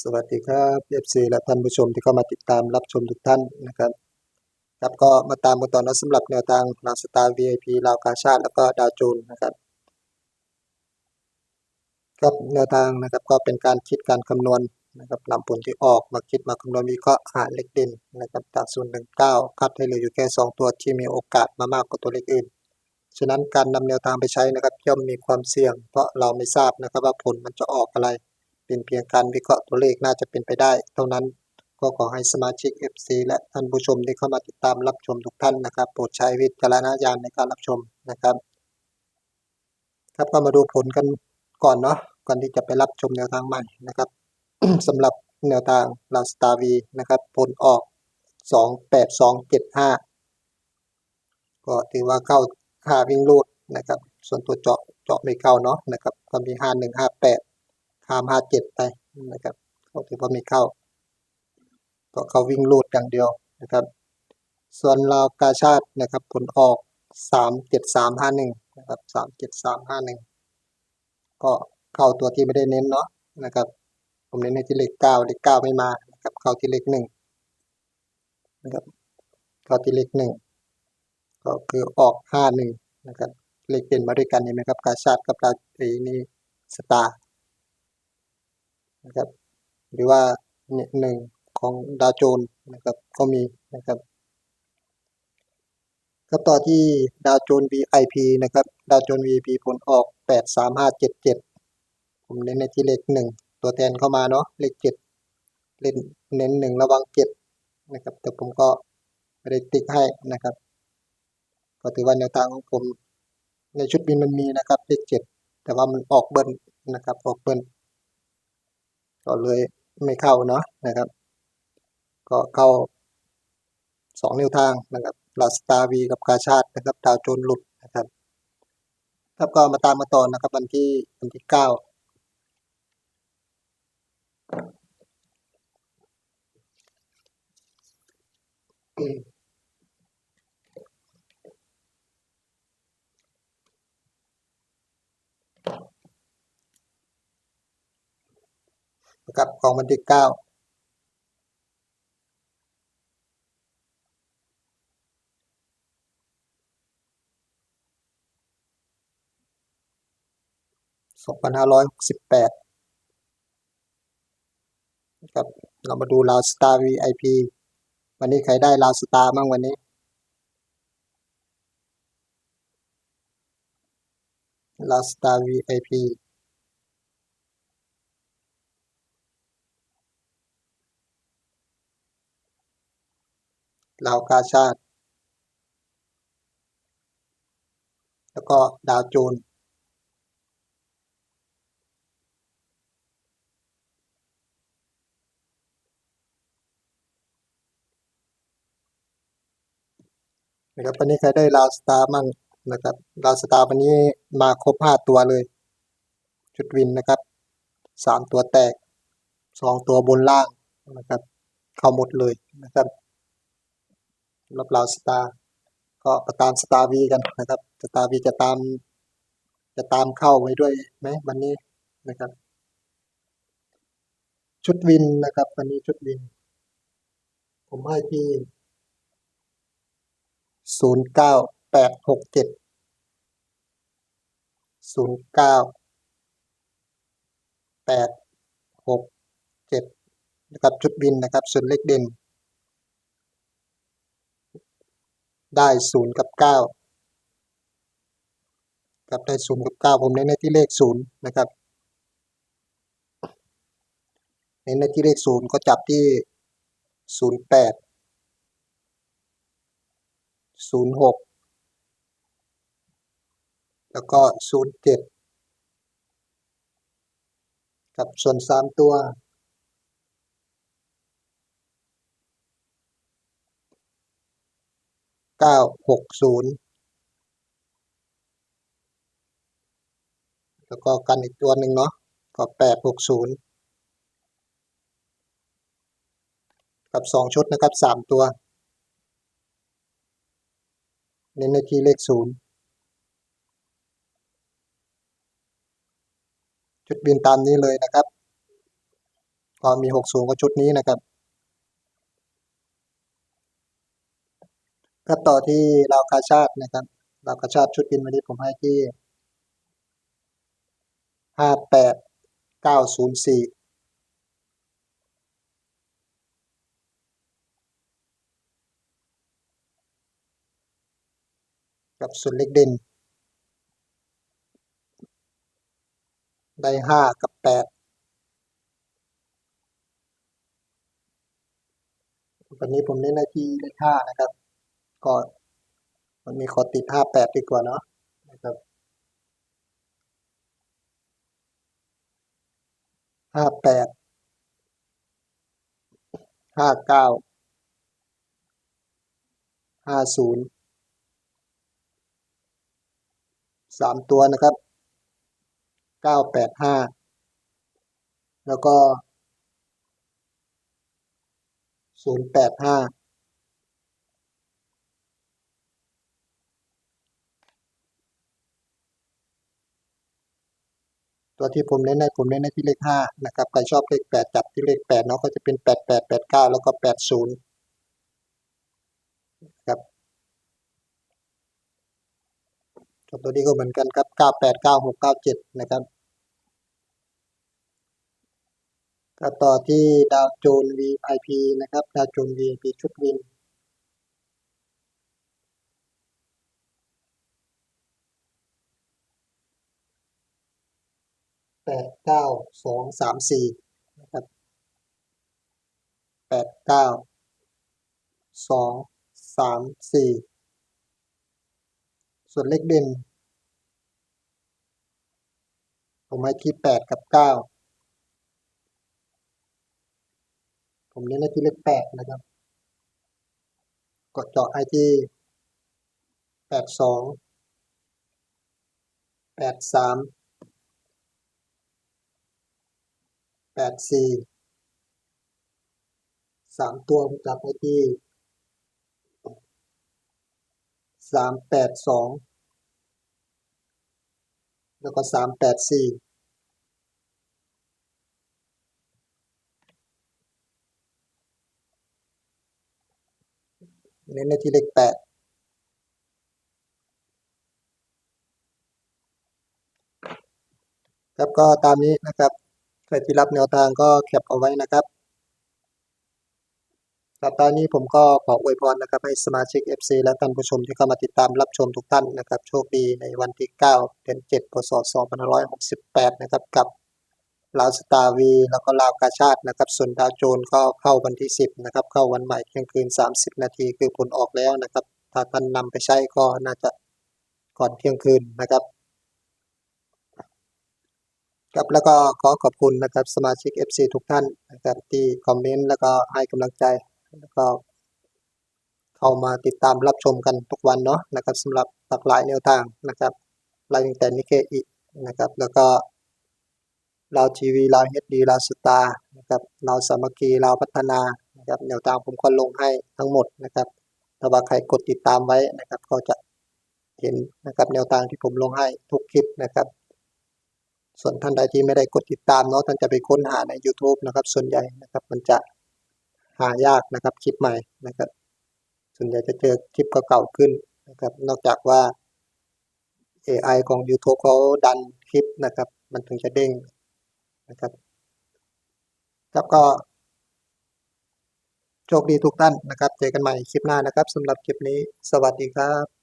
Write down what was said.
สวัสดีครับเอฟซีและท่านผู้ชมที่เข้ามาติดตามรับชมทุกท่านนะครับครับก็มาตามกันต่อนะสำหรับแนวทางลาวสตาร์ VIP ลาวกาชาติแล้วก็ดาวโจนนะครับครับแนวทางนะครับก็เป็นการคิดการคำนวณนะครับนำผลที่ออกมาคิดมาคำนวณวิเคราะห์หาเลขเด่นนะครับจากศูนย์ถึงเก้าคัดให้เหลืออยู่แค่สองตัวที่มีโอกาสมามากกว่าตัวเลขอื่น ฉะนั้นการนำแนวทางไปใช้นะครับย่อมมีความเสี่ยง เพราะเราไม่ทราบนะครับว่าผลมันจะออกอะไร เป็นเพียงการวิเคราะห์ตัวเลขน่าจะเป็นไปได้ เท่านั้นก็ขอให้สมาชิก FC และท่านผู้ชมที่เข้ามาติดตามรับชมทุกท่านนะครับ โปรดใช้วิจารณญาณในการรับชมนะครับ ครับก็มาดูผลกันก่อนเนาะก่อนที่จะไปรับชมแนวทางใหม่นะครับสำหรับแนวทางลาสตาวีนะครับ ผลออก 28275 ก็ถือว่าเข้าห้าวิ่งลูดนะครับ ส่วนตัวเจาะเจาะไม่เข้าเนาะนะครับก็มี 5158 ข้ามห้าเจ็ดไปนะครับก็ถือว่าไม่เข้าก็เขาวิ่งลูดอย่างเดียวนะครับ ส่วนลาวกาชาตินะครับผลออกสามเจ็ดสามห้าหนึ่งนะครับสามเจ็ดสามห้าหนึ่งก็เข้าตัวที่ไม่ได้เน้นเนาะนะครับ ผมเน้นในที่เลขเก้าเลขเก้าไม่มานะครับเข้าที่เลขหนึ่งนะครับเข้าที่เลขหนึ่งก็คือออกห้าหนึ่งนะครับเลขเป็นมาด้วยกันเห็นไหมครับกาชาติกับลาวไอ้นี่สตาร์ นะครับ หรือว่าเนี่ยหนึ่งของดาวโจนส์นะครับก็มีนะครับก็ต่อที่ดาวโจนส์ VIP นะครับดาวโจนส์ VIP ผลออกแปดสามห้าเจ็ดเจ็ดผมเน้นในที่เลขหนึ่งตัวแทนเข้ามาเนาะเลขเจ็ดเล่นเน้นหนึ่งระวังเจ็ดนะครับ แต่ผมก็ไม่ได้ติ๊กให้นะครับ ก็ถือว่าแนวทางของผมในชุดบินมันมีนะครับเลขเจ็ดแต่ว่ามันออกเบิ้ลนะครับออกเบิ้ล ก็เลยไม่เข้าเนาะนะครับ ก็เข้าสองแนวทางนะครับลาสตาวีกับกาชาตินะครับดาวโจนส์หลุดนะครับครับก็มาตามมาต่อนะครับวันที่วันที่เก้า นะครับของวันที่เก้าสองพันห้าร้อยหกสิบแปดนะครับเรามาดูลาวสตาร์ VIP วันนี้ใครได้ลาวสตาร์บ้างวันนี้ลาวสตาร์ VIP ลาวกาชาติ แล้วก็ดาวโจนนะครับวันนี้ใครได้ลาวสตาร์มั่งนะครับลาวสตาร์วันนี้มาครบห้าตัวเลยชุดวินนะครับสามตัวแตกสองตัวบนล่างนะครับ เข้าหมดเลยนะครับ รับลาวสตาร์ก็ไปตามสตาร์วีกันนะครับสตาร์วีจะตาม จะตามเข้าไว้ด้วยไหมวันนี้นะครับ ชุดวินนะครับ วันนี้ชุดวิน ผมให้ที่ศูนย์เก้าแปดหกเจ็ดศูนย์เก้าแปดหกเจ็ดนะครับชุดวินนะครับส่วนเลขเด่น ได้ศูนย์กับเก้าครับได้ศูนย์กับเก้าผมเน้นในที่เลขศูนย์นะครับเน้นในที่เลขศูนย์ก็จับที่ศูนย์แปดศูนย์หกแล้วก็ศูนย์เจ็ดกับส่วนสามตัว เก้าหกศูนย์แล้วก็กันอีกตัวหนึ่งเนาะก็แปดหกศูนย์กับสองชุดนะครับสามตัวเน้นในที่เลขศูนย์ชุดบินตามนี้เลยนะครับ ก็มีหกสูงก็ชุดนี้นะครับ ก็ต่อที่ราวกาชาตินะครับราวกาชาติชุดบินวันนี้ผมให้ที่ห้าแปดเก้าศูนย์สี่กับส่วนเล็กเด่นได้ห้ากับแปดวันนี้ผมเล่นได้ที่เลขห้านะครับ ก็วันนี้ขอติดห้าแปดดีกว่าเนาะนะครับห้าแปดห้าเก้าห้าศูนย์สามตัวนะครับเก้าแปดห้าแล้วก็ศูนย์แปดห้า ตัวที่ผมเล่นได้ผมเล่นได้ที่เลขห้านะครับใครชอบเลขแปดจับที่เลขแปดเนาะก็จะเป็นแปดแปดแปดเก้าแล้วก็แปดศูนย์ครับตัวนี้ก็เหมือนกันครับเก้าแปดเก้าหกเก้าเจ็ดนะครับก็ต่อที่ดาวโจน VIP นะครับ ดาวโจน VIP ชุดวิน ดเก้าสองสามสี่นะครับแปดเก้าสองสามสี่ส่วนเลขเด่น ผมให้ที่แปดกับเก้าผมเน้นที่เลขแปดนะครับ กดเจาะไอที่แปดสองแปดสาม แปดสี่สามตัวผมจับไอที่สามแปดสองแล้วก็สามแปดสี่เน้นในที่เลขแปดครับก็ตามนี้นะครับ ครที่รับแนวทางก็แคปเอาไว้นะครับครับตอนนี้ผมก็ขออวยพรนะครับ ให้สมาชิก FC และท่านผู้ชมที่เข้ามาติดตามรับชมทุกท่านนะครับ โชคดีในวันที่ 9 เดือน 7 พศ 2568 นะครับ กับลาวสตาร์วี แล้วก็ลาวกาชาตินะครับ ส่วนดาวโจนก็เข้าวันที่ 10 นะครับ เข้าวันใหม่เที่ยงคืน 30 นาทีคือผลออกแล้วนะครับ ถ้าท่านนำไปใช้ก็น่าจะก่อนเที่ยงคืนนะครับ ครับแล้วก็ขอขอบคุณนะครับสมาชิก FC ทุกท่านนะครับที่คอมเมนต์แล้วก็ให้กำลังใจแล้วก็เข้ามาติดตามรับชมกันทุกวันเนาะนะครับสำหรับหลากหลายแนวทางนะครับไลน์ตั้งแต่นิเคอีนะครับแล้วก็ลาวทีวีลาวเฮดดีลาวสตาร์นะครับลาวสามัคคีลาวพัฒนานะครับแนวทางผมก็ลงให้ทั้งหมดนะครับถ้าว่าใครกดติดตามไว้นะครับก็จะเห็นนะครับแนวทางที่ผมลงให้ทุกคลิปนะครับ ส่วนท่านใดที่ไม่ได้กดติดตามเนาะท่านจะไปค้นหาใน YouTube นะครับ ส่วนใหญ่นะครับมันจะหายากนะครับคลิปใหม่นะครับ ส่วนใหญ่จะเจอคลิปเก่าๆขึ้นนะครับ นอกจากว่า AI ของ YouTube เขาดันคลิปนะครับ มันถึงจะเด้งนะครับครับก็โชคดีทุกท่านนะครับ เจอกันใหม่คลิปหน้านะครับสำหรับคลิปนี้ สวัสดีครับ